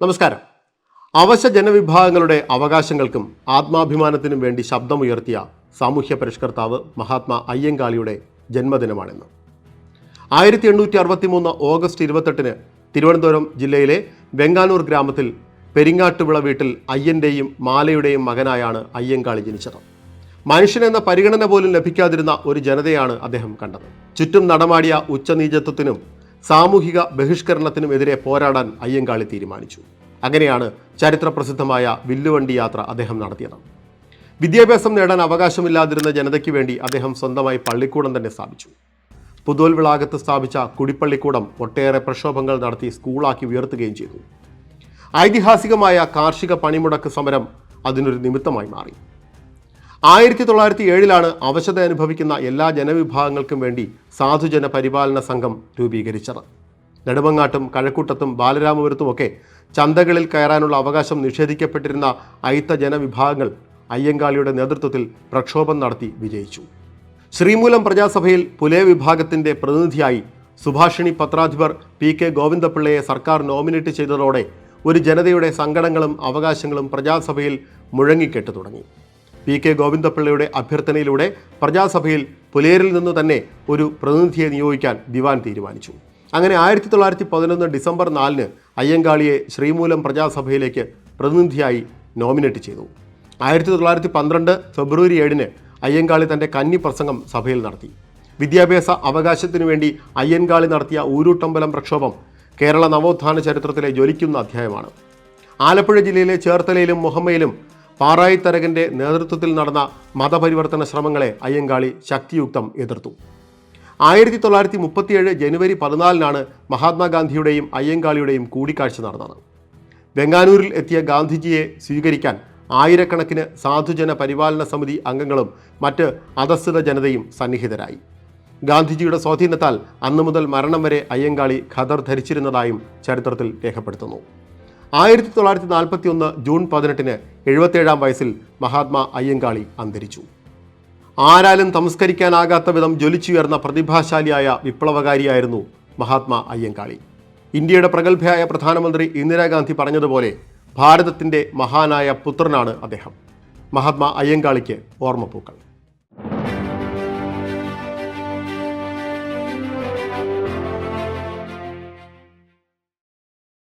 നമസ്കാരം. അവശ ജനവിഭാഗങ്ങളുടെ അവകാശങ്ങൾക്കും ആത്മാഭിമാനത്തിനും വേണ്ടി ശബ്ദമുയർത്തിയ സാമൂഹ്യ പരിഷ്കർത്താവ് മഹാത്മാ അയ്യങ്കാളിയുടെ ജന്മദിനമാണിന്ന്. ആയിരത്തി എണ്ണൂറ്റി അറുപത്തി മൂന്ന് ഓഗസ്റ്റ് ഇരുപത്തെട്ടിന് തിരുവനന്തപുരം ജില്ലയിലെ വെങ്ങാനൂർ ഗ്രാമത്തിൽ പെരിങ്ങാട്ടുവിള വീട്ടിൽ അയ്യന്റെയും മാലയുടെയും മകനായാണ് അയ്യങ്കാളി ജനിച്ചത്. മനുഷ്യനെന്ന പരിഗണന പോലും ലഭിക്കാതിരുന്ന ഒരു ജനതയാണ് അദ്ദേഹം കണ്ടത്. ചുറ്റും നടമാടിയ ഉച്ചനീചത്വത്തിനും സാമൂഹിക ബഹിഷ്കരണത്തിനും എതിരെ പോരാടാൻ അയ്യങ്കാളി തീരുമാനിച്ചു. അങ്ങനെയാണ് ചരിത്രപ്രസിദ്ധമായ വില്ലുവണ്ടി യാത്ര അദ്ദേഹം നടത്തിയത്. വിദ്യാഭ്യാസം നേടാൻ അവകാശമില്ലാതിരുന്ന ജനതയ്ക്ക് വേണ്ടി അദ്ദേഹം സ്വന്തമായി പള്ളിക്കൂടം തന്നെ സ്ഥാപിച്ചു. പുതുവൽവിളാകത്ത് സ്ഥാപിച്ച കുടിപ്പള്ളിക്കൂടം ഒട്ടേറെ പ്രക്ഷോഭങ്ങൾ നടത്തി സ്കൂളാക്കി ഉയർത്തുകയും ചെയ്തു. ഐതിഹാസികമായ കാർഷിക പണിമുടക്ക് സമരം അതിനൊരു നിമിത്തമായി മാറി. ആയിരത്തി തൊള്ളായിരത്തി ഏഴിലാണ് അവശത അനുഭവിക്കുന്ന എല്ലാ ജനവിഭാഗങ്ങൾക്കും വേണ്ടി സാധുജന പരിപാലന സംഘം രൂപീകരിച്ചത്. നെടുമങ്ങാട്ടും കഴക്കൂട്ടത്തും ബാലരാമപുരത്തുമൊക്കെ ചന്തകളിൽ കയറാനുള്ള അവകാശം നിഷേധിക്കപ്പെട്ടിരുന്ന അയിത്ത ജനവിഭാഗങ്ങൾ അയ്യങ്കാളിയുടെ നേതൃത്വത്തിൽ പ്രക്ഷോഭം നടത്തി വിജയിച്ചു. ശ്രീമൂലം പ്രജാസഭയിൽ പുലേ വിഭാഗത്തിന്റെ പ്രതിനിധിയായി സുഭാഷിണി പത്രാധിപർ പി കെ ഗോവിന്ദപിള്ളയെ സർക്കാർ നോമിനേറ്റ് ചെയ്തതോടെ ഒരു ജനതയുടെ സങ്കടങ്ങളും അവകാശങ്ങളും പ്രജാസഭയിൽ മുഴങ്ങിക്കെട്ടു തുടങ്ങി. പി കെ ഗോവിന്ദപിള്ളയുടെ അഭ്യർത്ഥനയിലൂടെ പ്രജാസഭയിൽ പുലേരിൽ നിന്ന് തന്നെ ഒരു പ്രതിനിധിയെ നിയോഗിക്കാൻ ദിവാൻ തീരുമാനിച്ചു. അങ്ങനെ ആയിരത്തി തൊള്ളായിരത്തി പതിനൊന്ന് ഡിസംബർ നാലിന് അയ്യങ്കാളിയെ ശ്രീമൂലം പ്രജാസഭയിലേക്ക് പ്രതിനിധിയായി നോമിനേറ്റ് ചെയ്തു. ആയിരത്തി തൊള്ളായിരത്തി പന്ത്രണ്ട് ഫെബ്രുവരി ഏഴിന് അയ്യങ്കാളി തന്റെ കന്നി പ്രസംഗം സഭയിൽ നടത്തി. വിദ്യാഭ്യാസ അവകാശത്തിനു വേണ്ടി അയ്യൻകാളി നടത്തിയ ഊരൂട്ടമ്പലം പ്രക്ഷോഭം കേരള നവോത്ഥാന ചരിത്രത്തിലെ ജ്വലിക്കുന്ന അധ്യായമാണ്. ആലപ്പുഴ ജില്ലയിലെ ചേർത്തലയിലും മുഹമ്മയിലും പാറായി തരകന്റെ നേതൃത്വത്തിൽ നടന്ന മതപരിവർത്തന ശ്രമങ്ങളെ അയ്യങ്കാളി ശക്തിയുക്തം എതിർത്തു. ആയിരത്തി തൊള്ളായിരത്തി മുപ്പത്തിയേഴ് ജനുവരി പതിനാലിനാണ് മഹാത്മാഗാന്ധിയുടെയും അയ്യങ്കാളിയുടെയും കൂടിക്കാഴ്ച നടന്നത്. ബംഗാനൂരിൽ എത്തിയ ഗാന്ധിജിയെ സ്വീകരിക്കാൻ ആയിരക്കണക്കിന് സാധുജന പരിപാലന സമിതി അംഗങ്ങളും മറ്റ് അധസ്ഥിത ജനതയും സന്നിഹിതരായി. ഗാന്ധിജിയുടെ സ്വാധീനത്താൽ അന്നു മുതൽ മരണം വരെ അയ്യങ്കാളി ഖദർ ധരിച്ചിരുന്നതായും ചരിത്രത്തിൽ രേഖപ്പെടുത്തുന്നു. ആയിരത്തി തൊള്ളായിരത്തി നാൽപ്പത്തി ഒന്ന് ജൂൺ പതിനെട്ടിന് എഴുപത്തേഴാം വയസ്സിൽ മഹാത്മാ അയ്യങ്കാളി അന്തരിച്ചു. ആരാലും തമസ്കരിക്കാനാകാത്ത വിധം ജ്വലിച്ചുയർന്ന പ്രതിഭാശാലിയായ വിപ്ലവകാരിയായിരുന്നു മഹാത്മാ അയ്യങ്കാളി. ഇന്ത്യയുടെ പ്രഗത്ഭയായ പ്രധാനമന്ത്രി ഇന്ദിരാഗാന്ധി പറഞ്ഞതുപോലെ ഭാരതത്തിന്റെ മഹാനായ പുത്രനാണ് അദ്ദേഹം. മഹാത്മാ അയ്യങ്കാളിക്ക് ഓർമ്മപ്പൂക്കൾ.